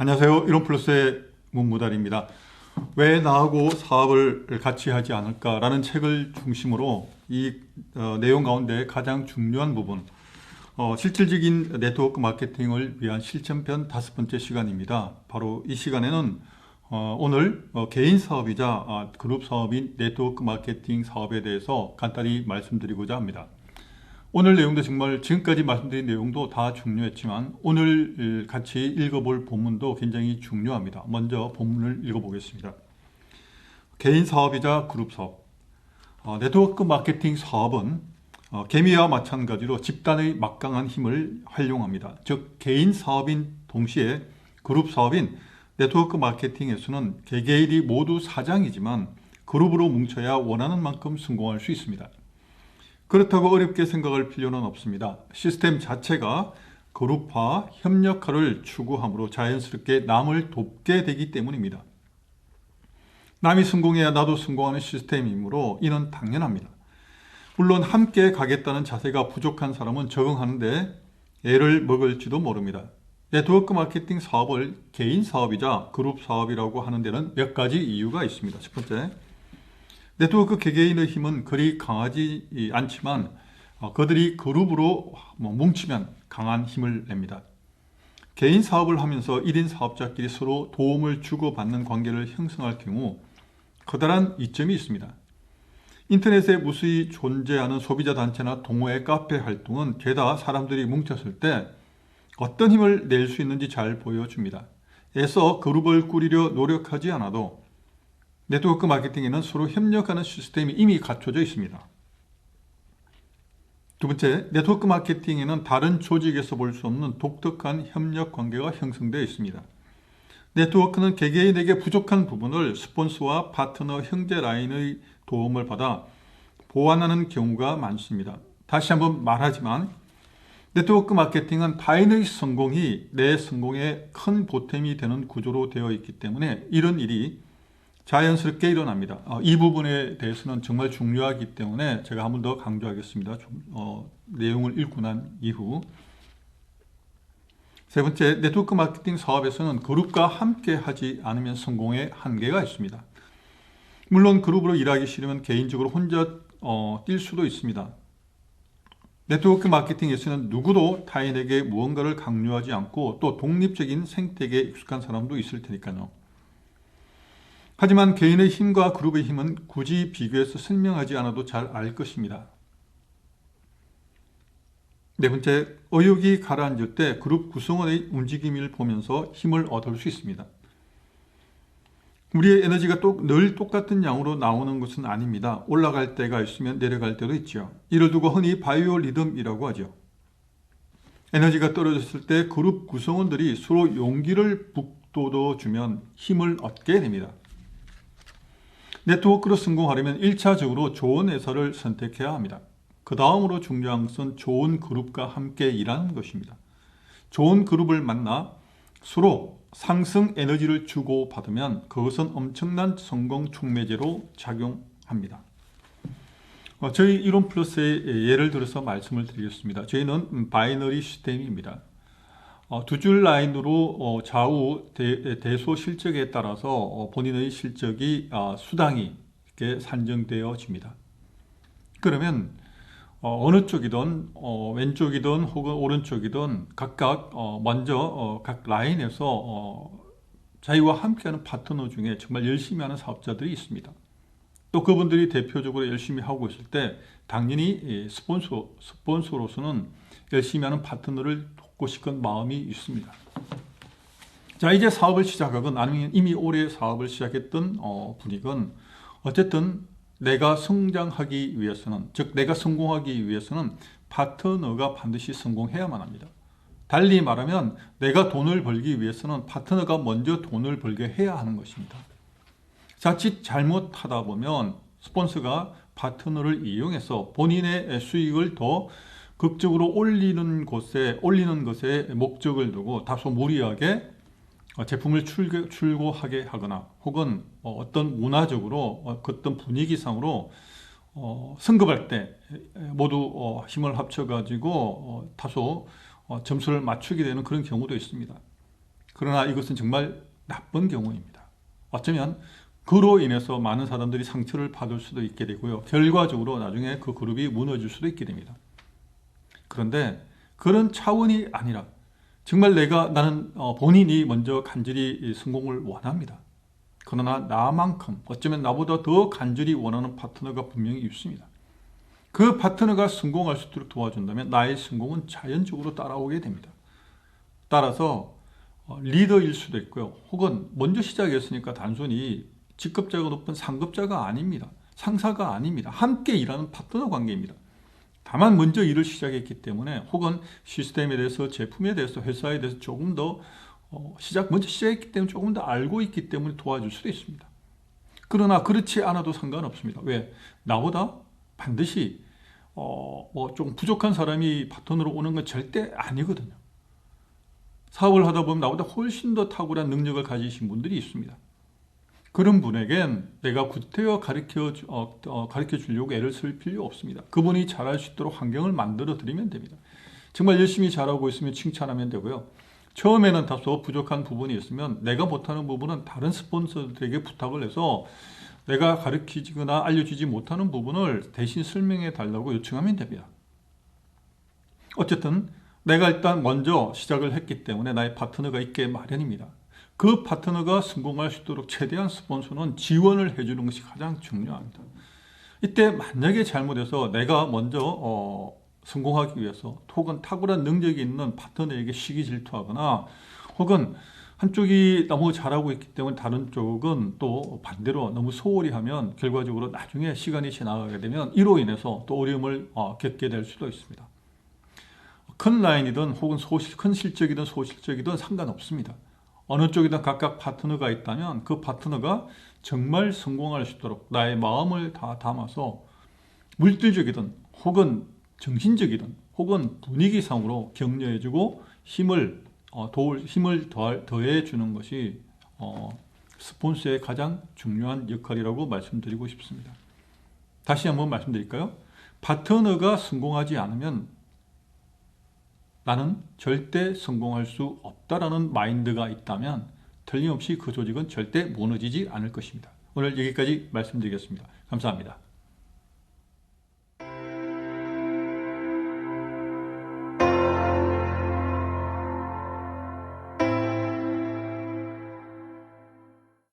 안녕하세요. 이론플러스의 문무달입니다. 왜 나하고 사업을 같이 하지 않을까라는 책을 중심으로 이 어, 내용 가운데 가장 중요한 부분, 어, 실질적인 네트워크 마케팅을 위한 실천편 다섯 번째 시간입니다. 바로 이 시간에는 어, 오늘 어, 개인 사업이자 아, 그룹 사업인 네트워크 마케팅 사업에 대해서 간단히 말씀드리고자 합니다. 오늘 내용도 정말 지금까지 말씀드린 내용도 다 중요했지만 오늘 같이 읽어볼 본문도 굉장히 중요합니다. 먼저 본문을 읽어보겠습니다. 개인 사업이자 그룹 사업. 어, 네트워크 마케팅 사업은 어, 개미와 마찬가지로 집단의 막강한 힘을 활용합니다. 즉 개인 사업인 동시에 그룹 사업인 네트워크 마케팅에서는 개개인이 모두 사장이지만 그룹으로 뭉쳐야 원하는 만큼 성공할 수 있습니다. 그렇다고 어렵게 생각할 필요는 없습니다. 시스템 자체가 그룹화, 협력화를 추구하므로 자연스럽게 남을 돕게 되기 때문입니다. 남이 성공해야 나도 성공하는 시스템이므로 이는 당연합니다. 물론 함께 가겠다는 자세가 부족한 사람은 적응하는데 애를 먹을지도 모릅니다. 네트워크 마케팅 사업을 개인 사업이자 그룹 사업이라고 하는 데는 몇 가지 이유가 있습니다. 첫 번째, 네트워크 개개인의 힘은 그리 강하지 않지만 어, 그들이 그룹으로 뭐 뭉치면 강한 힘을 냅니다. 개인 사업을 하면서 1인 사업자끼리 서로 도움을 주고받는 관계를 형성할 경우 커다란 이점이 있습니다. 인터넷에 무수히 존재하는 소비자 단체나 동호회 카페 활동은 죄다 사람들이 뭉쳤을 때 어떤 힘을 낼 수 있는지 잘 보여줍니다. 애써 그룹을 꾸리려 노력하지 않아도 네트워크 마케팅에는 서로 협력하는 시스템이 이미 갖춰져 있습니다. 두 번째, 네트워크 마케팅에는 다른 조직에서 볼 수 없는 독특한 협력 관계가 형성되어 있습니다. 네트워크는 개개인에게 부족한 부분을 스폰서와 파트너, 형제 라인의 도움을 받아 보완하는 경우가 많습니다. 다시 한번 말하지만 네트워크 마케팅은 타인의 성공이 내 성공에 큰 보탬이 되는 구조로 되어 있기 때문에 이런 일이 자연스럽게 일어납니다. 어, 이 부분에 대해서는 정말 중요하기 때문에 제가 한 번 더 강조하겠습니다. 좀, 어, 내용을 읽고 난 이후 세 번째, 네트워크 마케팅 사업에서는 그룹과 함께 하지 않으면 성공의 한계가 있습니다. 물론 그룹으로 일하기 싫으면 개인적으로 혼자 어, 뛸 수도 있습니다. 네트워크 마케팅에서는 누구도 타인에게 무언가를 강요하지 않고 또 독립적인 생태계에 익숙한 사람도 있을 테니까요. 하지만 개인의 힘과 그룹의 힘은 굳이 비교해서 설명하지 않아도 잘 알 것입니다. 네 번째, 의욕이 가라앉을 때 그룹 구성원의 움직임을 보면서 힘을 얻을 수 있습니다. 우리의 에너지가 또 늘 똑같은 양으로 나오는 것은 아닙니다. 올라갈 때가 있으면 내려갈 때도 있죠. 이를 두고 흔히 바이오 리듬이라고 하죠. 에너지가 떨어졌을 때 그룹 구성원들이 서로 용기를 북돋워 주면 힘을 얻게 됩니다. 네트워크로 성공하려면 1차적으로 좋은 회사를 선택해야 합니다. 그 다음으로 중요한 것은 좋은 그룹과 함께 일하는 것입니다. 좋은 그룹을 만나 서로 상승 에너지를 주고받으면 그것은 엄청난 성공 촉매제로 작용합니다. 어, 저희 이론 플러스의 예를 들어서 말씀을 드리겠습니다. 저희는 바이너리 시스템입니다. 어, 두줄 라인으로 어, 좌우 대, 소 실적에 따라서 어, 본인의 실적이 아, 수당이 이렇게 산정되어집니다. 그러면 어 느 쪽이든 왼쪽이든 혹은 오른쪽이든 각각 먼저 각 라인에서 자기와 함께하는 파트너 중에 정말 열심히 하는 사업자들이 있습니다. 또 그분들이 대표적으로 열심히 하고 있을 때 당연히 스폰서, 스폰서로서는 열심히 하는 파트너를 돕고 싶은 마음이 있습니다. 자 이제 사업을 시작하건 아니면 이미 올해 사업을 시작했던 어, 분이건 어쨌든 내가 성장하기 위해서는 즉 내가 성공하기 위해서는 파트너가 반드시 성공해야만 합니다. 달리 말하면 내가 돈을 벌기 위해서는 파트너가 먼저 돈을 벌게 해야 하는 것입니다. 자칫 잘못하다 보면 스폰서가 파트너를 이용해서 본인의 수익을 더 극적으로 올리는 곳에 올리는 것에 목적을 두고 다소 무리하게 어, 제품을 출고, 하게 하거나 혹은 어, 어떤 문화적으로 어, 어떤 분위기상으로 승급할 때 모두 힘을 합쳐 가지고 다소 점수를 맞추게 되는 그런 경우도 있습니다. 그러나 이것은 정말 나쁜 경우입니다. 어쩌면 그로 인해서 많은 사람들이 상처를 받을 수도 있게 되고요. 결과적으로 나중에 그 그룹이 무너질 수도 있게 됩니다. 그런데 그런 차원이 아니라 정말 내가 나는 어, 본인이 먼저 간절히 성공을 원합니다. 그러나 나만큼 어쩌면 나보다 더 간절히 원하는 파트너가 분명히 있습니다. 그 파트너가 성공할 수 있도록 도와준다면 나의 성공은 자연적으로 따라오게 됩니다. 따라서 어, 리더일 수도 있고요. 혹은 먼저 시작했으니까 단순히 직급자가 높은 상급자가 아닙니다. 상사가 아닙니다. 함께 일하는 파트너 관계입니다. 다만 먼저 일을 시작했기 때문에 혹은 시스템에 대해서 제품에 대해서 회사에 대해서 조금 더 어, 시작 먼저 시작했기 때문에 조금 더 알고 있기 때문에 도와줄 수도 있습니다. 그러나 그렇지 않아도 상관없습니다. 왜? 나보다 반드시 어, 뭐좀 부족한 사람이 파트너로 오는 건 절대 아니거든요. 사업을 하다 보면 나보다 훨씬 더 탁월한 능력을 가지신 분들이 있습니다. 그런 분에겐 내가 구태여 가르쳐, 어, 어, 가르쳐 주려고 애를 쓸 필요 없습니다. 그분이 잘할 수 있도록 환경을 만들어 드리면 됩니다. 정말 열심히 잘하고 있으면 칭찬하면 되고요. 처음에는 다소 부족한 부분이 있으면 내가 못하는 부분은 다른 스폰서들에게 부탁을 해서 내가 가르치거나 알려주지 못하는 부분을 대신 설명해 달라고 요청하면 됩니다. 어쨌든 내가 일단 먼저 시작을 했기 때문에 나의 파트너가 있게 마련입니다. 그 파트너가 성공할 수 있도록 최대한 스폰서는 지원을 해주는 것이 가장 중요합니다. 이때 만약에 잘못해서 내가 먼저 어, 성공하기 위해서 혹은 탁월한 능력이 있는 파트너에게 시기 질투하거나 혹은 한쪽이 너무 잘하고 있기 때문에 다른 쪽은 또 반대로 너무 소홀히 하면 결과적으로 나중에 시간이 지나가게 되면 이로 인해서 또 어려움을 어, 겪게 될 수도 있습니다. 큰 라인이든 혹은 소실, 큰 실적이든 소실적이든 상관없습니다. 어느 쪽이든 각각 파트너가 있다면 그 파트너가 정말 성공할 수 있도록 나의 마음을 다 담아서 물질적이든 혹은 정신적이든 혹은 분위기상으로 격려해주고 힘을 어, 도울 힘을 더해 주는 것이 어, 스폰서의 가장 중요한 역할이라고 말씀드리고 싶습니다. 다시 한번 말씀드릴까요? 파트너가 성공하지 않으면 나는 절대 성공할 수 없다라는 마인드가 있다면 틀림없이 그 조직은 절대 무너지지 않을 것입니다. 오늘 여기까지 말씀드리겠습니다. 감사합니다.